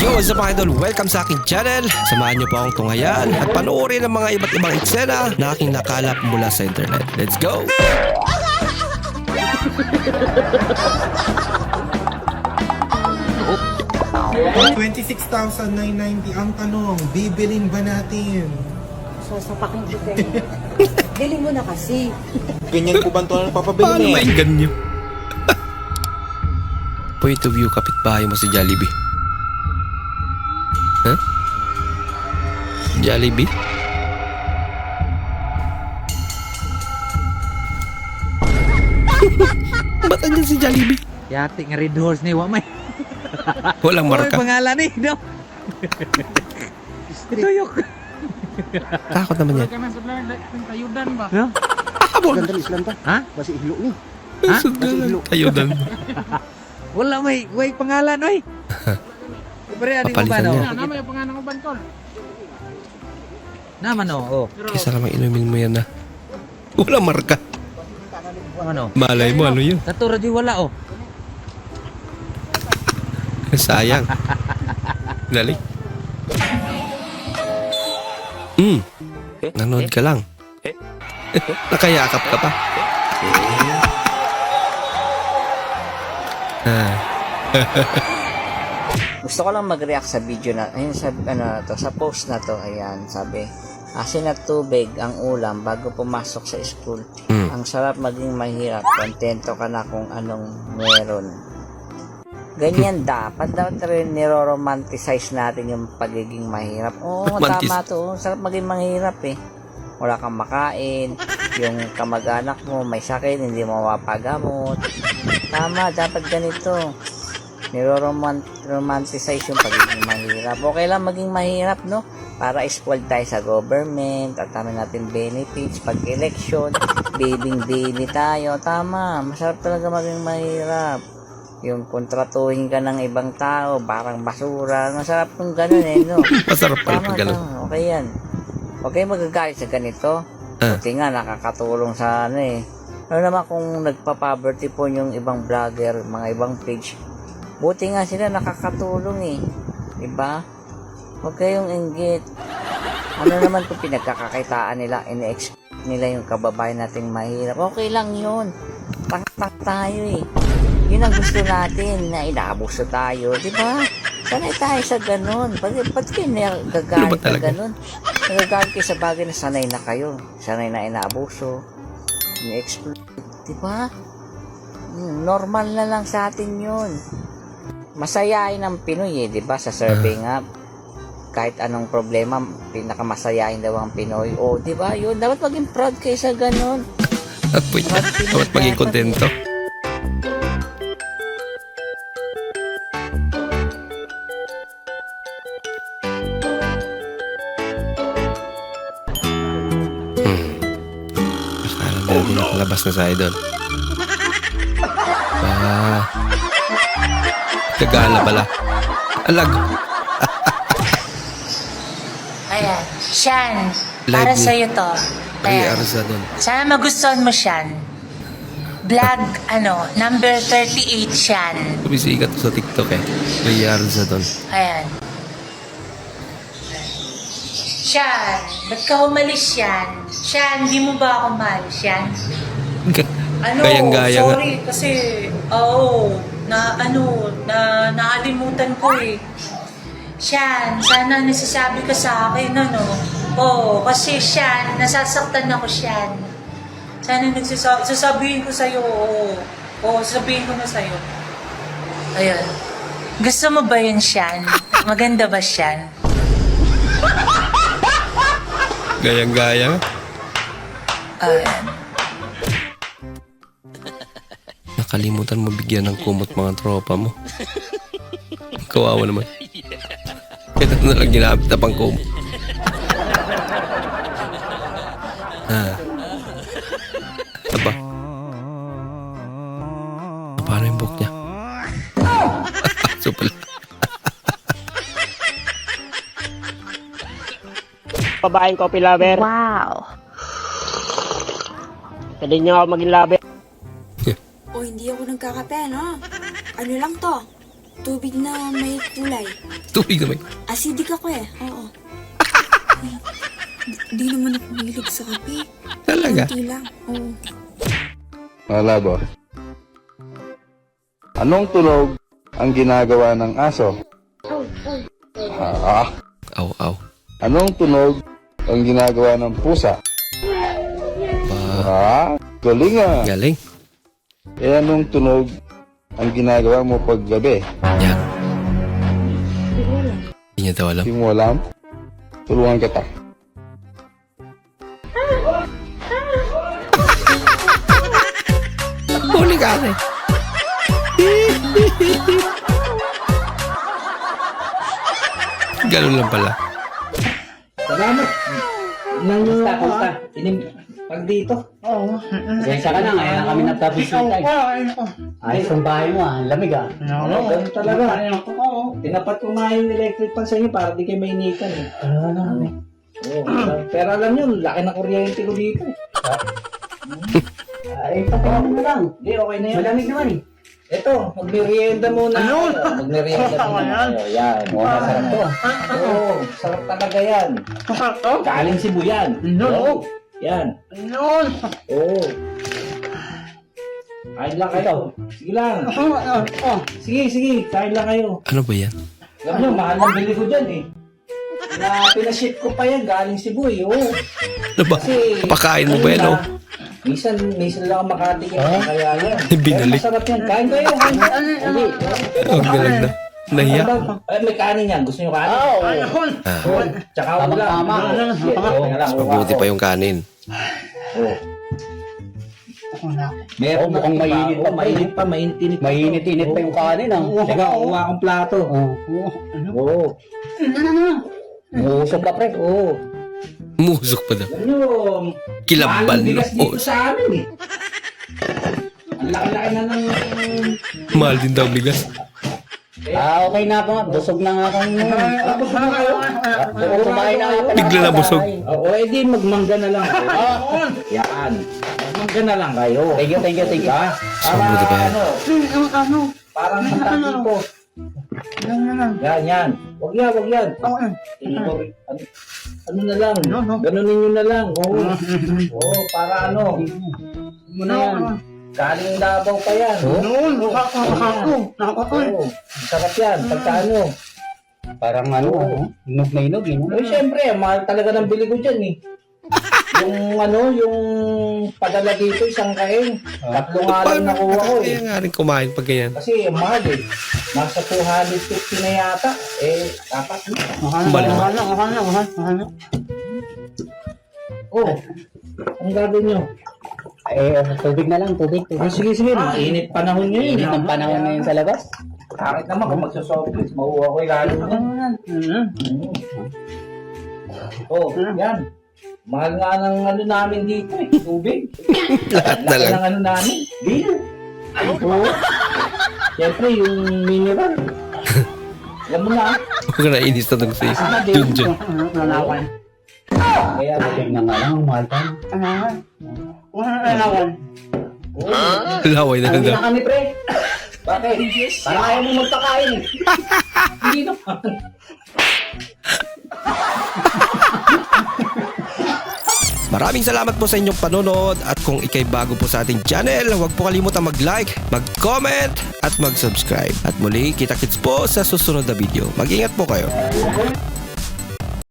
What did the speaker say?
Yo, what's up mga idol? Welcome sa aking channel. Samahan niyo po akong tunghayan at panoorin ang mga iba't ibang eksena na aking nakalap mula sa internet. Let's go! Kung 26,990 ang tanong, bibilin ba natin? Sasapakin kita eh. Bili mo na kasi. Ganyan po ba ito na napapabili Paano niya? mainggan niyo? Point of view, kapitbahay mo si Jollibee. Jollibee? Ba't andyan si Jollibee? Yati nga red horse ni Wamay. Walang marka. Oy, pangalan ni, no? Tuyok. Takot naman yan. No? Ganda Islam pa. Ha? Basi ihlo ni. Ha? Tayo dan. Wala may, may pangalan, oy. Pre, ano ba, Papalitan no? niya. Nama yung pangalan ko bantol. Naman, no? Oh. Kesa naman inumin mo yan na. Walang marka. Ano? Malay mo, ano yun? Katuro di wala, oh. Sayang. Dali. Hmm. Nanood ka lang. Nakayakap ka pa. Ah, Gusto ko lang mag-react sa video na, ayun sa, ano na to, sa post na to, ayan, sabi, asin at tubig ang ulam bago pumasok sa school. Hmm. Ang sarap maging mahirap, kontento ka na kung anong meron. Ganyan dapat, dapat rin niro-romanticize natin yung pagiging mahirap. Oo, Romantis- tama to, sarap maging mahirap eh. Wala kang makain, yung kamag-anak mo may sakit, hindi mo mapagamot. Tama, dapat ganito niro-romanticize yung pagiging mahirap. Okay lang maging mahirap, no? Para spoiled tayo sa government, at tama natin benefits, pag election, bidding daily tayo. Tama, masarap talaga maging mahirap. Yung kontratuhin ka ng ibang tao, parang basura. Masarap kung ganun eh, no? masarap pala Tama, pag ganun. tama. Okay yan. Kayo magagalit sa ganito. Ah. Buti nga, nakakatulong sa ano eh. Ano naman kung nagpa-poverty po yung ibang vlogger, mga ibang page. Buti nga sila nakakatulong eh. Diba? Huwag kayong inggit. Ano naman kung pinagkakakitaan nila, ini-expect nila yung kababayan nating mahirap. Okay lang yun. Tang-tang tayo eh. Yun ang gusto natin, na inaabuso tayo. Di ba? Sanay tayo sa ganun. Ba't, ba't kayo Ano nagagalit na talaga? ganun? Nagagalit kayo sa bagay na sanay na kayo. Sanay na inaabuso. Ini-exploit. Di ba? Hmm, Normal na lang sa atin yun. Masayain ang Pinoy eh, di ba? Sa survey nga, kahit anong problema, pinakamasayain daw ang Pinoy. O, di ba? Yun, dapat maging proud kayo sa ganun. At po dapat maging kontento. Hmm. Nila din nakalabas na sa idol. Ah. Gagala pala. Alag. Ayan. Shan, Live para ni- sa'yo to. Ray Ayan. Arzadon. Sana magustuhan mo, Shan. Vlog, ano, number 38, Shan. Kumisikat sa TikTok eh. Ray Arzadon. Ayan. Shan, ba't ka umalis, Shan? Shan, di mo ba ako mahal, Shan? Ano, Gayang-gaya nga. sorry, kasi, oo, na, ano, na, naalimutan ko eh. Shan, sana nasasabi ka sa akin, ano? Oo, kasi Shan, nasasaktan ako, Shan. Sana nagsasa- sasabihin ko sa'yo, oo. Oo, sasabihin ko na sa'yo. Ayun. Gusto mo ba yun, Shan? Maganda ba, Shan? Gayang-gaya. Ayan. Nakalimutan mo bigyan ng kumot mga tropa mo. Kawawa naman. Kaya na lang ginamit na pang kumot. Ah. Aba. Ah, Paano yung book niya? so pala. Babaeng coffee lover. Wow. Pwede niyo ako maging lover. O, hindi ako nagkakape, no? Ano lang to? Tubig na may kulay. Tubig na may... Acidic ako eh, oo. Di, di naman ako mahilig sa kape. Talaga? Kunti lang, oo. Malabo. Anong tunog ang ginagawa ng aso? Ah, Aw, aw. anong tunog ang ginagawa ng pusa? Pa... Ah, galing ah. Galing. Eh, anong tunog ang ginagawa mo pag gabi? Yan. Hindi niya daw alam. Hindi mo alam? Tulungan kita. Huli ka eh. Ganun lang pala. Salamat. Basta, basta. Inim, pag dito. Oo. Kaya ka na, ngayon na kami nagkabisita. Ayos ang bahay mo ah, ang lamig ah. Oo, ganun talaga. Oo. Tinapat ko nga yung electric pan sa inyo para di kayo mainitan eh. Oo. Pero alam nyo, laki na kuryente ko dito. Ay, patingin mo lang. Hindi, okay na yan. Malamig naman eh. Ito, magmerienda muna. Ano? Magmerienda muna. kayo. Yan. Masarap to. Oo, sarap talaga yan. Galing Cebu yan. Oo. Yan. Oo. Kain lang kayo. Sige lang. Sige, sige. Kain lang kayo. Ano ba yan? Alam nyo, mahal ng bili ko dyan eh. Na pinaship ko pa yan galing Cebu eh. Oo. Ano ba? Kasi... Pakain mo ba yan, oh? Minsan, minsan lang ako makatikim ng kaya yan. Binalik. Pero masarap yan. Kain kayo. Kain kayo. Hindi. Oh, galing na. Nahiya. Ay, may kanin yan. Gusto nyo kanin? Oo. Ah, Oh, tsaka ulam. Tama, tama. mabuti pa yung kanin. Oh. Meron oh, mukhang mainit pa, mainit pa, mainit Mainit-init pa yung kanin ah. Teka, kuha akong plato. Oo. Uusap ka pre. Oo. Musok pa daw. Nyo, Kilaban ang bigas dito sa amin eh. Ang laki-laki na ng... Mahal din daw bigas. Ah, okay na po. Busog na nga kami. Tapos na kayo. Kumain na kayo. Bigla na busog. Oo, eh di magmangga na lang kayo. Yan. Magmangga na lang kayo. Thank you, thank you, thank you. Para, Mabuti pa yan. ano, parang sa tipo. Yan, yan. Wag yan, wag yan. Ano, ano na lang. Ganunin nyo na lang. Oo. Oo, para ano. Ano na yan. Galing Davao pa yan. Noon, Oo. Sarap yan. Pagka ano. Parang ano, inog na inog. Eh, syempre, mahal talaga ng bili ko dyan eh. yung ano, yung padala dito, isang kain. Tatlo nga lang nakuha ko eh. Kaya nga rin kumain pag ganyan. Kasi mahal eh. Nasa 250 na yata. Eh, dapat. Mahal naman. Oh, ang gagawin nyo? Eh, tubig na lang, tubig. Ah, sige, sige. Mainit panahon nyo yun. Init ang panahon ngayon sa labas. Bakit naman kung magsasoftdrinks, mauuha ko yung lalo na. Mm. Oh, yan. Mahal nga ng ano namin dito eh, tubig. Lahat na lang. ng ano namin, beer. Oo. Siyempre, yung mineral. Alam mo na, Huwag na inis na nung si Junjun. Kaya na nga lang, mahal pa. Laway na lang Ano daw. na kami, pre? Bakit? Parang ayaw mo magpakain. eh. Hindi naman. Maraming salamat po sa inyong panonood at kung ikay bago po sa ating channel, huwag po kalimutan mag-like, mag-comment at mag-subscribe. At muli, kita-kits po sa susunod na video. Mag-ingat po kayo.